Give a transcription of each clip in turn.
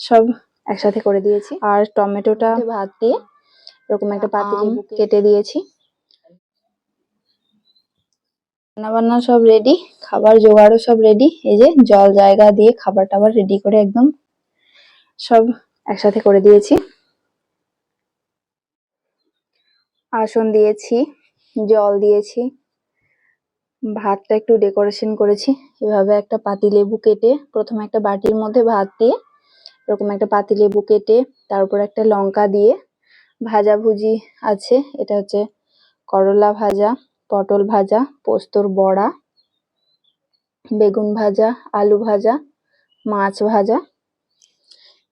সব একসাথে করে দিয়েছি। আর টমেটোটা ভাত দিয়ে এরকম একটা পাতিলে আম কেটে দিয়েছি। রান্না বান্না সব রেডি খাবার জোগাড়ও সব রেডি এই যে জল জায়গা দিয়ে খাবার টাবার রেডি করে একদম সব একসাথে করে দিয়েছি। আসন দিয়েছি জল দিয়েছি ভাতটা একটু ডেকোরেশন করেছি। এভাবে একটা পাতি লেবু কেটে প্রথমে একটা বাটির মধ্যে ভাত দিয়ে এরকম একটা পাতিলেবু কেটে তার উপর একটা লঙ্কা দিয়ে ভাজাভুজি আছে। এটা হচ্ছে করলা ভাজা, পটল ভাজা, পোস্তর বড়া, বেগুন ভাজা, আলু ভাজা, মাছ ভাজা।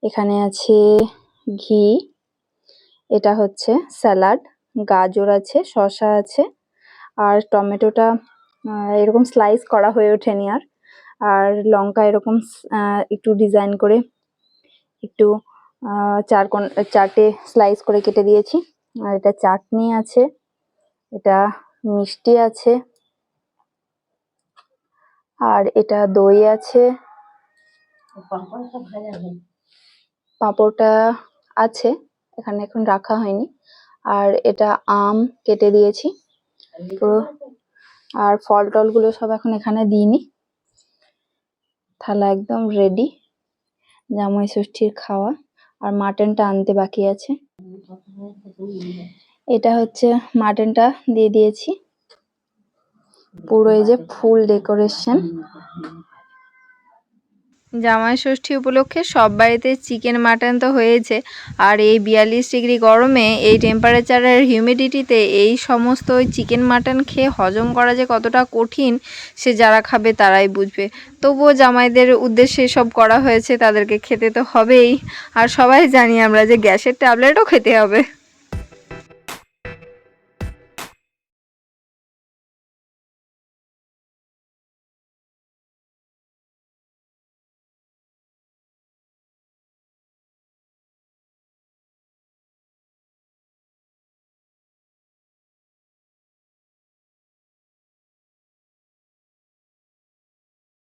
এখানে আছে ঘি, এটা হচ্ছে স্যালাড, গাজর আছে, শসা আছে, আর টমেটোটা এরকম স্লাইস করা হয়ে ওঠেনি আর। আর লঙ্কা এরকম একটু ডিজাইন করে একটু আহ, চার কোণ চারটে স্লাইস করে কেটে দিয়েছি। আর এটা চাটনি আছে এটা মিষ্টি আছে আর এটা দই আছে। পাঁপড়টা আছে এখানে এখন রাখা হয়নি। আর এটা আম কেটে দিয়েছি। আর ফল টলগুলো সব এখন এখানে দিইনি। থালা একদম রেডি জামাই ষষ্ঠীর খাওয়া আর মাটনটা আনতে বাকি আছে। এটা হচ্ছে মাটনটা দিয়ে দিয়েছি। পুরো এই যে ফুল ডেকোরেশন। জামাই ষষ্ঠী উপলক্ষে সব বাড়িতে চিকেন, মাটন তো হয়েছে। আর এই বিয়াল্লিশ ডিগ্রি গরমে এই টেম্পারেচারের হিউমিডিটিতে এই সমস্ত ওই চিকেন, মাটন খেয়ে হজম করা যে কতটা কঠিন, সে যারা খাবে তারাই বুঝবে। তবুও জামাইদের উদ্দেশ্যে সব করা হয়েছে, তাদেরকে খেতে তো হবেই। আর সবাই জানি আমরা যে গ্যাসের ট্যাবলেটও খেতে হবে।